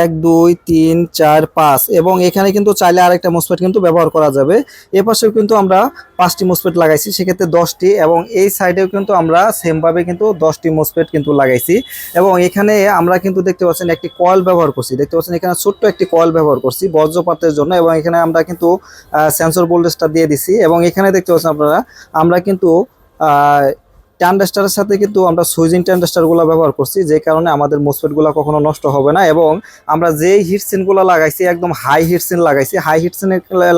এক, দুই, তিন, চার, পাঁচ। এবং এখানে কিন্তু চাইলে আরেকটা মোসপেট কিন্তু ব্যবহার করা যাবে। এ পাশেও কিন্তু আমরা পাঁচটি মোসপেট লাগাইছি, সেক্ষেত্রে দশটি এবং এই সাইডেও কিন্তু আমরা সেমভাবে কিন্তু দশটি মোসপেট কিন্তু লাগাইছি। এবং এখানে আমরা কিন্তু দেখতে পাচ্ছেন একটি কয়েল ব্যবহার করছি। দেখতে পাচ্ছেন এখানে ছোট্ট একটি কয়েল ব্যবহার করছি বজ্রপাতের জন্য এবং এখানে আমরা কিন্তু সেন্সর ভোল্টেজটা দিয়ে দিছি। এবং এখানে দেখতে পাচ্ছেন আপনারা, আমরা কিন্তু ট্যান্ডাস্টারের সাথে কিন্তু আমরা সুইজিং ট্যান্ডাস্টারগুলো ব্যবহার করছি, যে কারণে আমাদের মোসপেটগুলো কখনো নষ্ট হবে না এবং আমরা যেই হিটসিনগুলো লাগাইছি, একদম হাই হিটসিন লাগাইছি হাই হিটসিন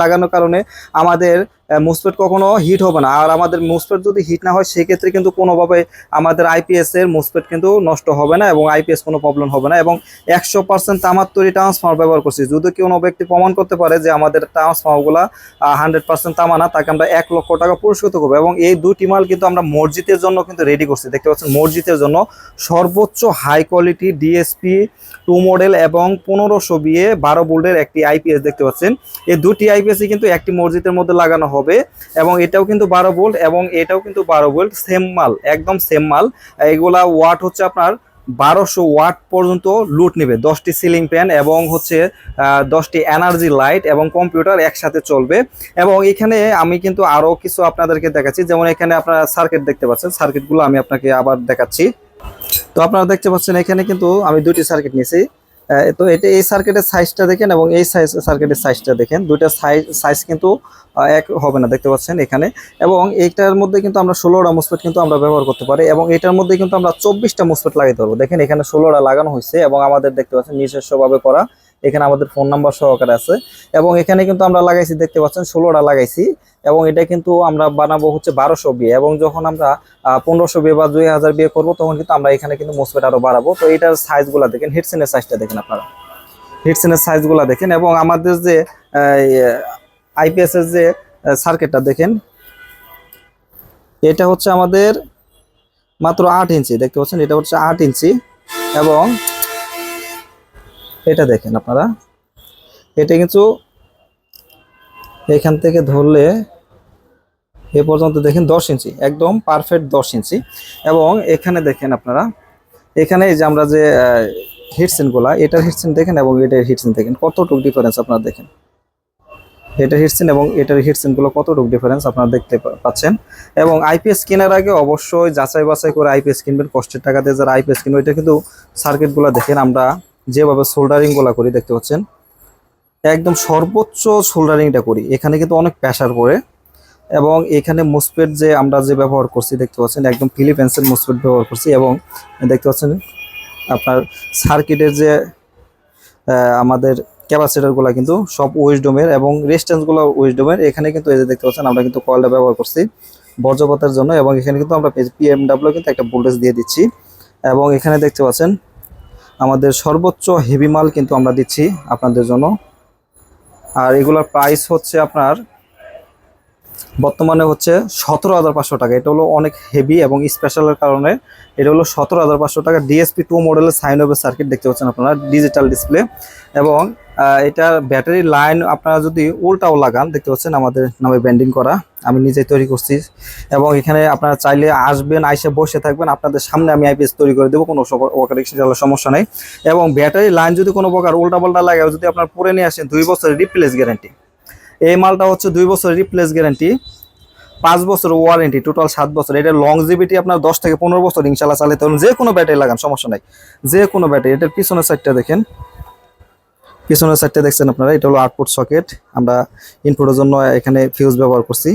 লাগানোর কারণে আমাদের মোসপেট কখনো হিট হবে না। আর আমাদের মোসপেট যদি হিট না হয়, সেক্ষেত্রে কিন্তু কোনোভাবে আমাদের আইপিএস এর মোসপেট কিন্তু নষ্ট হবে না এবং আইপিএস কোনো প্রবলেম হবে না। এবং একশো পার্সেন্ট তামার তৈরি ট্রান্সফর্মার ব্যবহার করছি। যদি কোনো ব্যক্তি প্রমাণ করতে পারে যে আমাদের ট্রান্সফর্মারগুলো হান্ড্রেড পার্সেন্ট তামা না, তাকে আমরা এক লক্ষ টাকা পুরস্কৃত করব। এবং এই দুটি মাল কিন্তু আমরা মসজিদের জন্য কিন্তু রেডি করছি। দেখতে পাচ্ছেন, মসজিদের জন্য সর্বোচ্চ high quality DSP two model এবং পনেরোশো বিয়ে বারো বোল্ডের একটি আইপিএস দেখতে পাচ্ছেন। এই দুটি আইপিএসই কিন্তু একটি মসজিদের মধ্যে লাগানো হবে এবং এটাও কিন্তু বারো বোল্ট এবং এটাও কিন্তু বারো বোল্ট সেম মাল, একদম সেম মাল। এগুলা ওয়াট হচ্ছে আপনার বারোশো ওয়াট পর্যন্ত লুট নেবে, দশটি সিলিং ফ্যান এবং হচ্ছে দশটি এনার্জি লাইট এবং কম্পিউটার একসাথে চলবে। এবং এখানে আমি কিন্তু আরও কিছু আপনাদেরকে দেখাচ্ছি। যেমন এখানে আপনারা সার্কিট দেখতে পাচ্ছেন। সার্কিটগুলো আমি আপনাকে আবার দেখাচ্ছি। তো আপনারা দেখতে পাচ্ছেন এখানে কিন্তু আমি দুটি সার্কিট নিয়েছি। তো এটা এই সার্কিটের সাইজটা দেখেন এবং এই সাইজ সার্কিটের সাইজটা দেখেন। দুইটা সাইজ সাইজ কিন্তু এক হবে না, দেখতে পাচ্ছেন এখানে। এবং এইটার মধ্যে কিন্তু আমরা ষোলোটা মুসপেট কিন্তু আমরা ব্যবহার করতে পারি এবং এটার মধ্যে কিন্তু আমরা চব্বিশটা মুসপেট লাগাতে পারব দেখেন এখানে ষোলোটা লাগানো হয়েছে এবং আমাদের দেখতে পাচ্ছেন নিজস্বভাবে করা এখানে আমাদের ফোন নাম্বার সহকারে আছে। এবং এখানে কিন্তু আমরা লাগাইছি, দেখতে পাচ্ছেন, ষোলোটা লাগাইছি। এবং এটা কিন্তু আমরা বানাবো হচ্ছে বারোশো বিয়ে। এবং যখন আমরা পনেরোশো বিয়ে বা দুই হাজার বিয়ে করব, তখন কিন্তু আমরা এখানে কিন্তু মোসপেট আরও বাড়াবো। তো এটার সাইজগুলো দেখেন হিটসেনের সাইজটা দেখেন আপনারা। হিটসেনের সাইজগুলো দেখেন, এবং আমাদের যে আইপিএসের যে সার্কিটটা দেখেন, এটা হচ্ছে আমাদের মাত্র আট ইঞ্চি, দেখতে পাচ্ছেন, এটা হচ্ছে আট ইঞ্চি। এবং এটা দেখেন আপনারা। এটা কিন্তু এখান থেকে ধরলে এ পর্যন্ত দেখেন দশ ইঞ্চি, একদম পারফেক্ট দশ ইঞ্চি। এবং এখানে দেখেন আপনারা, এখানে যে আমরা যে হিটসিনগুলা এটার হিটসিন দেখেন এবং এটার হিটসিন দেখেন। কতটুকু ডিফারেন্স আপনারা দেখেন? এটার হিটসিন এবং এটার হিটসিনগুলো কতটুকু ডিফারেন্স আপনারা দেখতে পাচ্ছেন? এবং আইপিএস কেনার আগে অবশ্যই যাচাই বাছাই করে আইপিএস কিনবেন। কষ্টের টাকা দিয়ে যারা আইপিএস কিনবে এটা কিন্তু সার্কিটগুলো দেখেন। আমরা যেভাবে সোল্ডারিংগুলো করি, দেখতে পাচ্ছেন? একদম সর্বোচ্চ সোল্ডারিংটা করি। এখানে কিন্তু অনেক প্রেশার পড়ে। এবং এখানে মুসপেট যে আমরা যে ব্যবহার করছি, দেখতে পাচ্ছেন? একদম ফিলিপেন্সের মুসপেট ব্যবহার করছি। এবং দেখতে পাচ্ছেন, আপনার সার্কিটের যে আমাদের ক্যাপাসিটারগুলো কিন্তু সব ওয়েস্টডোমের এবং রেজিস্ট্যান্সগুলো ওয়েস্টডোমের এখানে কিন্তু এই যে দেখতে পাচ্ছেন, আমরা কিন্তু কয়েলটা ব্যবহার করছি বজ্রপাতের জন্য। এবং এখানে কিন্তু আমরা পিএমডাব্লিউ কিন্তু একটা ভোল্টেজ দিয়ে দিচ্ছি। এবং এখানে দেখতে পাচ্ছেন আমাদের সর্বোচ্চ হেভি মাল কিন্তু আমরা দিচ্ছি আপনাদের জন্য। আর এগুলোর প্রাইস হচ্ছে আপনার বর্তমানে হচ্ছে সতেরো হাজার পাঁচশো টাকা। এটা হলো অনেক হেভি এবং স্পেশালের কারণে এটা হলো সতেরো হাজার পাঁচশো টাকা ডিএসপি টু মডেলের সাইন ওভের সার্কিট দেখতে পাচ্ছেন আপনারা ডিজিটাল ডিসপ্লে এবং এটার ব্যাটারি লাইন আপনারা যদি উল্টাও লাগান, দেখতে পাচ্ছেন আমাদের নামে ব্যান্ডিং করা, আমি নিজে তৈরি করছি। এবং এখানে আপনারা চাইলে আসবেন, আইসে বসে থাকবেন, আপনাদের সামনে আমি আইপিএস তৈরি করে দেবো, কোনো সেটা সমস্যা নেই। এবং ব্যাটারি লাইন যদি কোনো প্রকার উল্টা পাল্টা লাগে যদি আপনার পরে নিয়ে আসেন, দুই বছরের রিপ্লেস গ্যারান্টি এই মালটা হচ্ছে দুই বছরের রিপ্লেস গ্যারান্টি পাঁচ বছর ওয়ারেন্টি টোটাল সাত বছর। এটা লংজিভিটি আপনার দশ থেকে পনেরো বছর ইনশাল্লাহ চালাতে পারবেন যে কোনো ব্যাটারি লাগান, সমস্যা নাই। যে কোনো ব্যাটারি এটার পিছনের সাইডটা দেখেন। পিছনের সাইডটা দেখছেন আপনারা, এটা হলো আউটপুট সকেট আমরা ইনপুটের জন্য এখানে ফিউজ ব্যবহার করছি।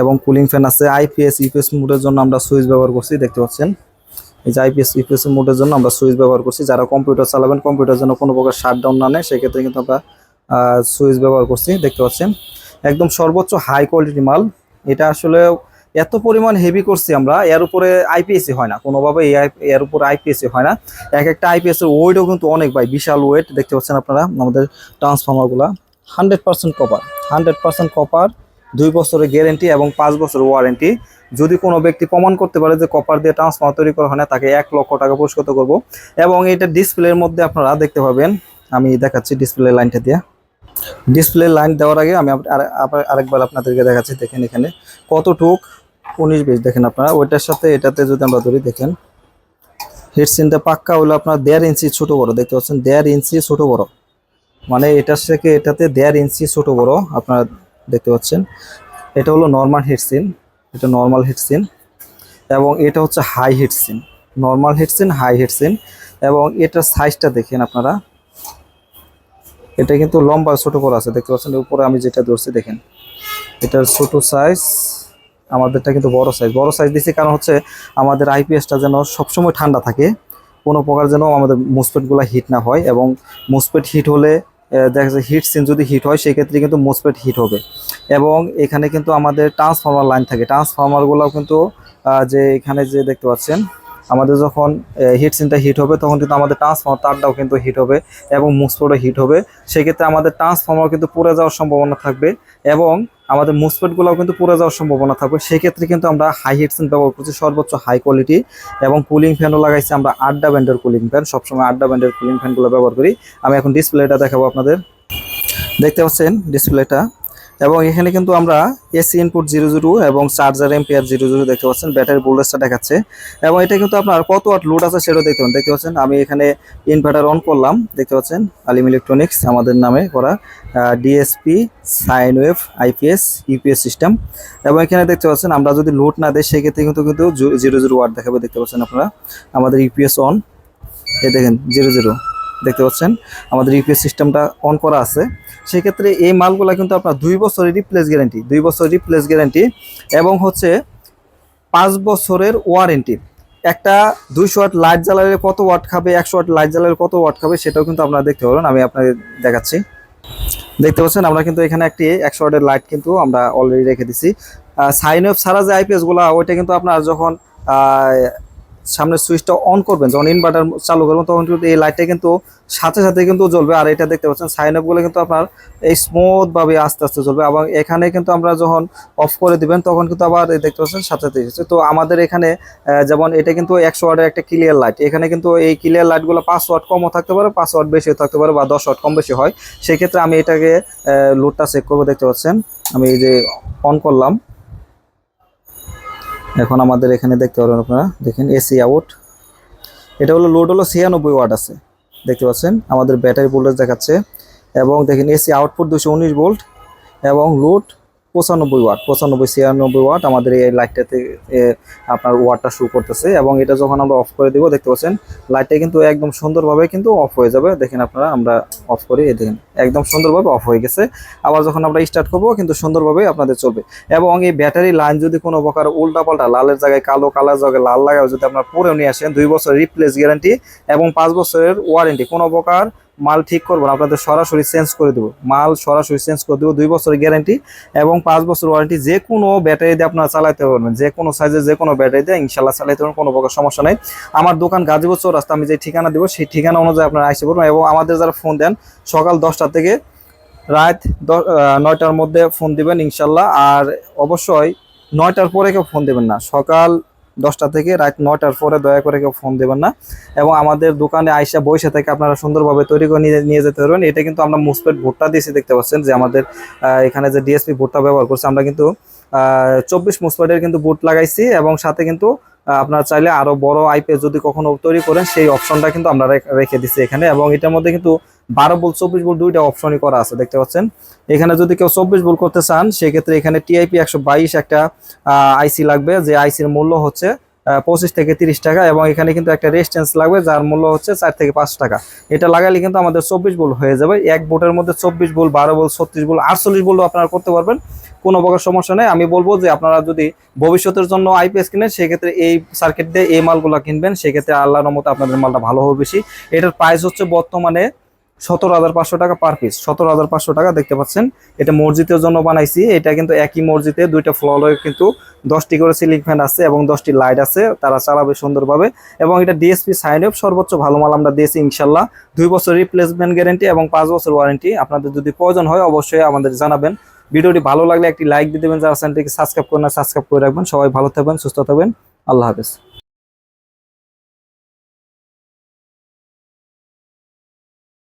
এবং কুলিং ফ্যান আছে আইপিএস ইউপিএস মোডের জন্য আমরা সুইচ ব্যবহার করছি, দেখতে পাচ্ছেন। এই যে আইপিএস ইউপিএস মোডের জন্য আমরা সুইচ ব্যবহার করছি। যারা কম্পিউটার চালাবেন কম্পিউটার জন্য কোনো প্রকার শাটডাউন না নেয়, সেক্ষেত্রে কিন্তু আমরা সুইচ ব্যবহার করছি, দেখতে পাচ্ছেন। একদম সর্বোচ্চ হাই কোয়ালিটি মাল। এটা আসলে এত পরিমাণ হেভি করছি আমরা, এর উপরে আইপিএসি হয় না। কোনোভাবে এর উপরে আইপিএসি হয় না। এক একটা আইপিএস এর ওয়েটও কিন্তু অনেক ভাই, বিশাল ওয়েট দেখতে পাচ্ছেন আপনারা আমাদের ট্রান্সফর্মারগুলা hundred percent copper hundred percent copper দুই বছরের গ্যারেন্টি এবং পাঁচ বছরের ওয়ারেন্টি যদি কোনো ব্যক্তি প্রমাণ করতে পারে যে কপার দিয়ে ট্রান্সফর্মার তৈরি করা হয় না, তাকে এক লক্ষ টাকা পুরস্কৃত করব। এবং এটা ডিসপ্লের মধ্যে আপনারা দেখতে পাবেন, আমি দেখাচ্ছি ডিসপ্লে লাইনটা দিয়ে। ডিসপ্লে লাইন দেওয়ার আগে আমি আরেকবার আপনাদেরকে দেখাচ্ছি, দেখেন এখানে কতটুক উনিশ বিশ, দেখেন আপনারা, ওইটার সাথে এটাতে যদি আমরা ধরি, দেখেন। হিটসিনটা পাক্কা হলো আপনার দেড় ইঞ্চি ছোট বড়, দেখতে পাচ্ছেন? দেড় ইঞ্চি ছোট বড়। মানে এটার থেকে এটাতে দেড় ইঞ্চি ছোট বড়, আপনারা দেখতে পাচ্ছেন। এটা হলো নর্মাল হিটসিন এটা নর্মাল হিটসিন এবং এটা হচ্ছে high heatsink normal heatsink high heatsink এবং এটার সাইজটা দেখেন আপনারা। এটা কিন্তু লম্বা, ছোট বড় আছে। দেখতে পাচ্ছেন, উপরে আমি যেটা ধরছি, দেখেন। এটার ছোট সাইজ আমাদেরটা কিন্তু বড় সাইজ বড় সাইজ দিচ্ছি কারণ হচ্ছে আমাদের আইপিএসটা যেন সবসময় ঠান্ডা থাকে। কোনো প্রকার যেন আমাদের মুসপেটগুলো হিট না হয় এবং মুসপেট হিট হলে দেখা যায় হিট সিন যদি হিট হয়, সেক্ষেত্রে কিন্তু মুসপেট হিট হবে। এবং এখানে কিন্তু আমাদের ট্রান্সফর্মার লাইন থাকে। ট্রান্সফর্মারগুলোও কিন্তু যে এখানে যে দেখতে পাচ্ছেন আমাদের যখন হিট সিনটা হিট হবে, তখন কিন্তু আমাদের ট্রান্সফর্মার তারটাও কিন্তু হিট হবে এবং মুসপেটও হিট হবে। সেক্ষেত্রে আমাদের ট্রান্সফর্মার কিন্তু পুড়ে যাওয়ার সম্ভাবনা থাকবে এবং আমাদের মুসপেটগুলোও কিন্তু পুড়ে যাওয়ার সম্ভাবনা থাকবে। সেক্ষেত্রে কিন্তু আমরা হাই হিটসেন ব্যবহার করছি, সর্বোচ্চ হাই কোয়ালিটি এবং কুলিং ফ্যানও লাগাইছি আমরা আড্ডা ব্যান্ডের কুলিং ফ্যান সবসময় আড্ডা ব্যান্ডের কুলিং ফ্যানগুলো ব্যবহার করি। আমি এখন ডিসপ্লেটা দেখাবো আপনাদের। দেখতে পাচ্ছেন ডিসপ্লেটা এবং এখানে কিন্তু আমরা এসি ইনপুট জিরো জিরো এবং চার্জার এম্পিয়ার জিরো জিরো দেখতে পাচ্ছেন। ব্যাটারি ভোল্টেজটা দেখাচ্ছে। এবং এটা কিন্তু আপনার কত ওয়াট লোড আছে সেটাও দেখতে পাচ্ছেন। দেখতে পাচ্ছেন, আমি এখানে ইনভার্টার অন করলাম। দেখতে পাচ্ছেন আলিম ইলেকট্রনিক্স আমাদের নামে করা DSP sine wave IPS UPS system এবং এখানে দেখতে পাচ্ছেন, আমরা যদি লোড না দেয় সেক্ষেত্রে কিন্তু কিন্তু জিরো জিরো ওয়াট দেখাবে। দেখতে পাচ্ছেন আপনারা, আমাদের ইউপিএস অন এই দেখেন জিরো জিরো দেখতে পাচ্ছেন, আমাদের ইউপিএস সিস্টেমটা অন করা আছে। সেক্ষেত্রে এই মালগুলা কিন্তু আপনার দুই বছরের রিপ্লেস গ্যারান্টি দুই বছর রিপ্লেস গ্যারান্টি এবং হচ্ছে পাঁচ বছরের ওয়ারেন্টি একটা দুইশো ওয়াট লাইট জ্বালালে কত ওয়াট খাবে, একশো ওয়াট লাইট জ্বালালে কত ওয়াট খাবে, সেটাও কিন্তু আপনারা দেখতে পারবেন, আমি আপনাদের দেখাচ্ছি। দেখতে পাচ্ছেন, আমরা কিন্তু এখানে একটি একশো ওয়াটের লাইট কিন্তু আমরা অলরেডি রেখে দিছি। সাইন অফ ছাড়া যে আইপিএসগুলা, ওইটা কিন্তু আপনার যখন সামনে সুইচটা অন করবেন, যখন ইনভার্টার চালু করবেন, তখন কিন্তু এই লাইটটা কিন্তু সাথে সাথে কিন্তু জ্বলবে। আর এটা দেখতে পাচ্ছেন সাইন আপগুলো কিন্তু আপনার এই স্মুথ ভাবে আস্তে আস্তে জ্বলবে এবং এখানে কিন্তু আমরা যখন অফ করে দিবেন, তখন কিন্তু আবার দেখতে পাচ্ছেন সাথে সাথে এসেছে। তো আমাদের এখানে যেমন এটা কিন্তু একশো ওয়াটের একটা ক্লিয়ার লাইট এখানে কিন্তু এই ক্লিয়ার লাইটগুলো পাঁচ ওয়াট কমও থাকতে পারে, পাঁচ ওয়াট বেশিও থাকতে পারে বা দশ ওয়াট কম বেশি হয়। সেক্ষেত্রে আমি এটাকে লোডটা চেক করব, দেখতে পাচ্ছেন। আমি এই যে অন করলাম। এখন আমাদের এখানে দেখতে পারবেন আপনারা, দেখেন এসি আউট এটা হলো লোড হলো ছিয়ানব্বই ওয়াট আছে, দেখতে পাচ্ছেন? আমাদের ব্যাটারি ভোল্টেজ দেখাচ্ছে। এবং দেখেন এসি আউটপুট দুশো উনিশ ভোল্ট এবং লোড পঁচানব্বই ওয়াট, পঁচানব্বই, ছিয়ানব্বই ওয়াট আমাদের এই লাইটটাতে আপনার ওয়াটটা শো করতেছে এবং এটা যখন আমরা অফ করে দিব, দেখতে পাচ্ছেন, লাইটটা কিন্তু একদম সুন্দরভাবে কিন্তু অফ হয়ে যাবে। দেখেন আপনারা, আমরা অফ করি, এই দেখেন, একদম সুন্দরভাবে অফ হয়ে গেছে। আবার যখন আমরা স্টার্ট করব, কিন্তু সুন্দরভাবে আপনাদের চলবে। এবং এই ব্যাটারি লাইন যদি কোনো প্রকার উল্টা পাল্টা লালের জায়গায় কালো, কালার জায়গায় লাল লাগায় যদি আপনার পরেও নিয়ে আসেন, দুই বছর রিপ্লেস গ্যারান্টি এবং পাঁচ বছরের ওয়ারেন্টি কোনো প্রকার মাল ঠিক করব আপনাদের সরাসরি চেঞ্জ করে দেবো। মাল সরাসরি চেঞ্জ করে দেবো, দুই বছরের গ্যারান্টি এবং পাঁচ বছর ওয়ারেন্টি যে কোনো ব্যাটারি দিয়ে আপনারা চালাতে পারবেন। যে কোনো সাইজের যে কোনো ব্যাটারি দিয়ে ইনশাল্লাহ চালাতে পারবেন, কোনো প্রকার সমস্যা নেই। আমার দোকান গাজীপুর চৌরাস্তা, আমি যে ঠিকানা দেবো, সেই ঠিকানা অনুযায়ী আপনারা আসতে পারবেন এবং আমাদের যারা ফোন দেন, সকাল দশটা থেকে রাত নয়টার মধ্যে ফোন দিবেন ইনশাল্লাহ। আর অবশ্যই নয়টার পরে কেউ ফোন দেবেন না। সকাল দশটা থেকে রাত নয়টার পরে দয়া করে কেউ ফোন দেবেন না। এবং আমাদের দোকানে আইসা বসে থেকে আপনারা সুন্দরভাবে তৈরি করে নিয়ে যেতে পারবেন। এটা কিন্তু আমরা মুসপেট ভুট্টা দিয়েছি দেখতে পাচ্ছেন যে আমাদের এখানে যে ডিএসপি ভুট্টা ব্যবহার করছে, আমরা কিন্তু চব্বিশ মুসপেটের কিন্তু বুট লাগাইছি এবং সাথে কিন্তু আপনারা চাইলে আরও বড় আইপিএস যদি কখনো তৈরি করেন, সেই অপশনটা কিন্তু আমরা রেখে দিচ্ছি এখানে। এবং এটার মধ্যে কিন্তু বারো বল চব্বিশ বল দুইটা অপশনই করা আছে, দেখতে পাচ্ছেন? এখানে যদি কেউ চব্বিশ বল করতে চান, সেক্ষেত্রে এখানে টিআইপি একশো বাইশ একটা আইসি লাগবে, যে আইসির মূল্য হচ্ছে পঁচিশ থেকে তিরিশ টাকা এবং এখানে কিন্তু একটা রেজিস্ট্যান্স লাগবে, যার মূল্য হচ্ছে চার থেকে পাঁচ টাকা। এটা লাগালে কিন্তু আমাদের চব্বিশ বল হয়ে যাবে। এক বোটের মধ্যে চব্বিশ বল বারো বল ছত্রিশ বল আটচল্লিশ বলও আপনারা করতে পারবেন। কোনো প্রকার সমস্যা নেই। আমি বলব যে আপনারা যদি ভবিষ্যতের জন্য আইপিএস কিনেন, সেক্ষেত্রে এই সার্কিট দিয়ে এই মালগুলো কিনবেন। সেক্ষেত্রে আল্লাহর মতো আপনাদের মালটা ভালো হবে বেশি। এটার প্রাইস হচ্ছে বর্তমানে সতেরো হাজার পাঁচশো টাকা পার পিস সতেরো হাজার পাঁচশো টাকা দেখতে পাচ্ছেন। এটা মসজিদের জন্য বানাইছি। এটা কিন্তু একই মসজিদে দুইটা ফ্লোরে কিন্তু দশটি করে সিলিং ফ্যান আছে এবং দশটি লাইট আছে। তারা চালাবে সুন্দরভাবে। এবং এটা ডিএসপি সাইন অফ সর্বোচ্চ ভালো মাল আমরা দিয়েছি ইনশাল্লাহ দুই বছর রিপ্লেসমেন্ট গ্যারেন্টি এবং পাঁচ বছর ওয়ারেন্টি আপনাদের যদি প্রয়োজন হয়, অবশ্যই আমাদের জানাবেন। ভিডিওটি ভালো লাগলে একটি লাইক দিয়ে দেবেন, যারা চ্যানেলটিকে সাবস্ক্রাইব করেন সাবস্ক্রাইব করে রাখবেন। সবাই ভালো থাকবেন, সুস্থ থাকবেন। আল্লাহ হাফেজ।